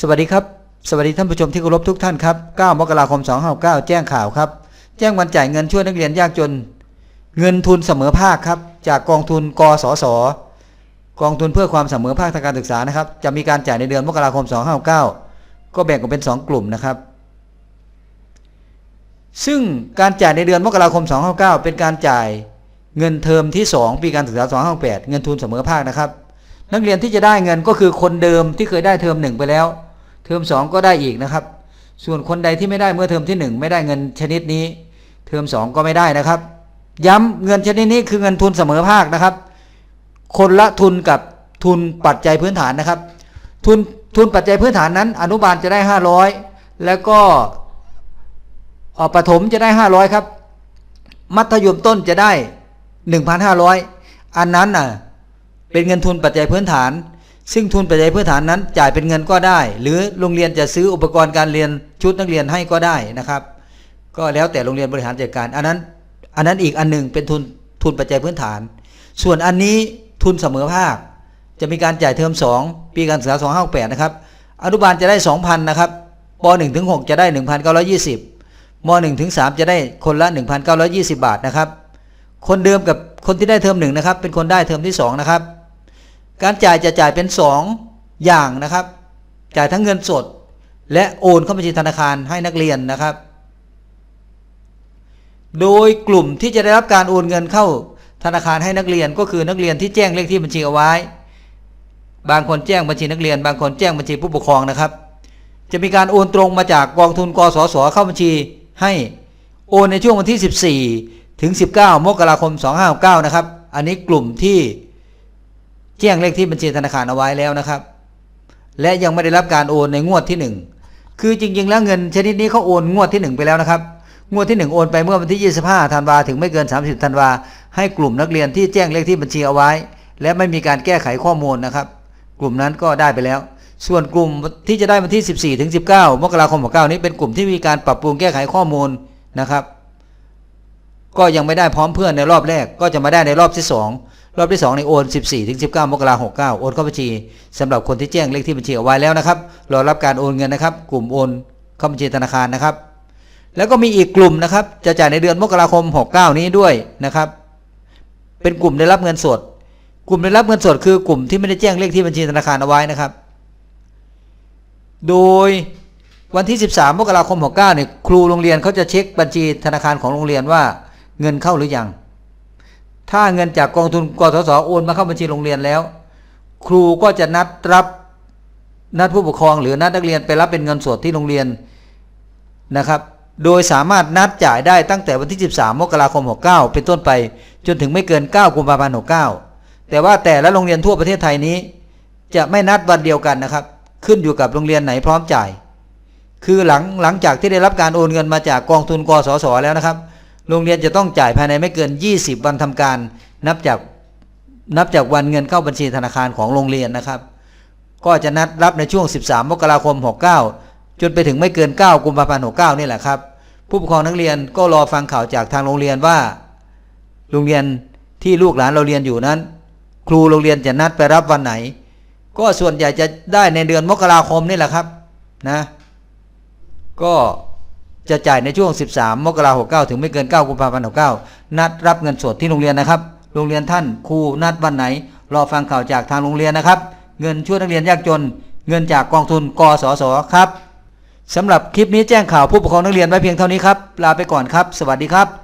สวัสดีครับ สวัสดีท่านผู้ชมที่เคารพทุกท่านครับ 9 มกราคม 2569แจ้งข่าวครับ แจ้งวันจ่ายเงินช่วยนักเรียนยากจน เงินทุนเสมอภาคครับ จากกองทุนกสศกองทุนเพื่อความเสมอภาคทางการศึกษานะครับ จะมีการจ่ายในเดือนมกราคม 2569ก็แบ่งออกเป็น 2 กลุ่มนะครับ ซึ่งการจ่ายในเดือนมกราคม 2569เป็นการจ่ายเงินเทอมที่ 2 ปีการศึกษา 2568เงินทุนเสมอภาคนะครับ นักเรียนที่จะได้เงินก็คือคนเดิมที่เคยได้เทอมหนึ่งไปแล้ว เทอมสองก็ได้อีกนะครับ ส่วนคนใดที่ไม่ได้เมื่อเทอมที่หนึ่งไม่ได้เงินชนิดนี้ เทอมสองก็ไม่ได้นะครับ ย้ำเงินชนิดนี้คือเงินทุนเสมอภาคนะครับ คนละทุนกับทุนปัจจัยพื้นฐานนะครับ ทุนทุนปัจจัยพื้นฐานนั้น อนุบาลจะได้ 500 แล้วก็ประถมจะได้ 500 ครับ มัธยมต้นจะได้ 1,500 อันนั้นน่ะ เป็นเงินทุนปัจจัยพื้นฐาน ซึ่งทุนปัจจัยพื้นฐานนั้น จ่ายเป็นเงินก็ได้ หรือโรงเรียนจะซื้ออุปกรณ์การเรียนชุดนักเรียนให้ก็ได้นะครับ ก็แล้วแต่โรงเรียนบริหารจัดการ อันนั้น อันนั้นอีกอันหนึ่งเป็นทุนทุนปัจจัยพื้นฐาน ส่วนอันนี้ทุนเสมอภาค จะมีการจ่ายเทอม 2 ปีการศึกษา2568นะครับอนุบาลจะได้ 2,000นะครับป .1 ถึง 6 จะได้ 1,920ม .1 ถึง 3 จะได้คนละ 1,920 บาทนะครับ คนเดิมกับคนที่ได้เทอมหนึ่งนะครับ เป็นคนได้เทอมที่2นะครับ การจ่ายจะจ่ายเป็น2ออย่างนะครับ จ่ายทั้งเงินสด และโอนเข้าบัญชีธนาคารให้นักเรียนนะครับ โดยกลุ่มที่จะได้รับการโอนเงินเข้าธนาคารให้นักเรียนก็คือนักเรียนที่แจ้งเลขที่บัญชีเอาไว้ บางคนแจ้งบัญชีนักเรียน บางคนแจ้งบัญชีผู้ปกครองนะครับ จะมีการโอนตรงมาจากกองทุนกสศเข้าบัญชีให้โอนในช่วงวันที่ 14 ถึง 19 มกราคม 2569 นะครับ อันนี้กลุ่มที่ แจ้งเลขที่บัญชีธนาคารเอาไว้แล้วนะครับ และยังไม่ได้รับการโอนในงวดที่ 1 คือจริง ๆ แล้วเงินชนิดนี้เขาโอนงวดที่ 1 ไปแล้วนะครับ งวดที่ 1 โอนไปเมื่อวันที่ 25ธันวาถึงไม่เกิน 30ธันวาให้กลุ่มนักเรียนที่แจ้งเลขที่บัญชีเอาไว้ และไม่มีการแก้ไขข้อมูลนะครับ กลุ่มนั้นก็ได้ไปแล้ว ส่วนกลุ่มที่จะได้วันที่ 14ถึง19มกราคม69นี้เป็นกลุ่มที่มีการปรับปรุงแก้ไขข้อมูลนะครับ ก็ยังไม่ได้พร้อมเพื่อนในรอบแรกก็จะมาได้ในรอบที่ 2 รอบที่2ในโอน 14ถึง19 มกราคม69 โอนเข้าบัญชีสำหรับคนที่แจ้งเลขที่บัญชีเอาไว้แล้วนะครับ รอรับการโอนเงินนะครับ กลุ่มโอนเข้าบัญชีธนาคารนะครับ แล้วก็มีอีกกลุ่มนะครับ จะจ่ายในเดือนมกราคม 69 นี้ด้วยนะครับ เป็นกลุ่มได้รับเงินสด กลุ่มได้รับเงินสดคือกลุ่มที่ไม่ได้แจ้งเลขที่บัญชีธนาคารเอาไว้นะครับ โดยวันที่ 13 มกราคม 69 เนี่ย ครูโรงเรียนเขาจะเช็คบัญชีธนาคารของโรงเรียนว่าเงินเข้าหรือยัง ถ้าเงินจากกองทุนกสศโอนมาเข้าบัญชีโรงเรียนแล้ว ครูก็จะนัดรับนัดผู้ปกครองหรือนัดนักเรียนไปรับเป็นเงินสดที่โรงเรียนนะครับ โดยสามารถนัดจ่ายได้ตั้งแต่วันที่ 13 มกราคม 69 เป็นต้นไป จนถึงไม่เกิน 9 กุมภาพันธ์ 69 แต่ว่าแต่ละโรงเรียนทั่วประเทศไทยนี้ จะไม่นัดวันเดียวกันนะครับ ขึ้นอยู่กับโรงเรียนไหนพร้อมจ่าย คือหลังหลังจากที่ได้รับการโอนเงินมาจากกองทุนกสศแล้วนะครับ โรงเรียนจะต้องจ่ายภายในไม่เกิน 20 วันทำการ นับจากนับจากวันเงินเข้าบัญชีธนาคารของโรงเรียนนะครับ ก็จะนัดรับในช่วง 13 มกราคม 69 จนไปถึงไม่เกิน 9 กุมภาพันธ์ 69 นี่แหละครับ ผู้ปกครองนักเรียนก็รอฟังข่าวจากทางโรงเรียนว่า โรงเรียนที่ลูกหลานเราเรียนอยู่นั้น ครูโรงเรียนจะนัดไปรับวันไหน ก็ส่วนใหญ่จะได้ในเดือนมกราคมนี่แหละครับนะ ก็ จะจ่ายในช่วง 13 มกราคม69 ถึงไม่เกิน 9 กุมภาพันธ์69 นัดรับเงินสดที่โรงเรียนนะครับ โรงเรียนท่านครูนัดวันไหน รอฟังข่าวจากทางโรงเรียนนะครับ เงินช่วยนักเรียนยากจน เงินจากกองทุนกสศครับสำหรับคลิปนี้แจ้งข่าวผู้ปกครองนักเรียนไว้เพียงเท่านี้ครับ ลาไปก่อนครับ สวัสดีครับ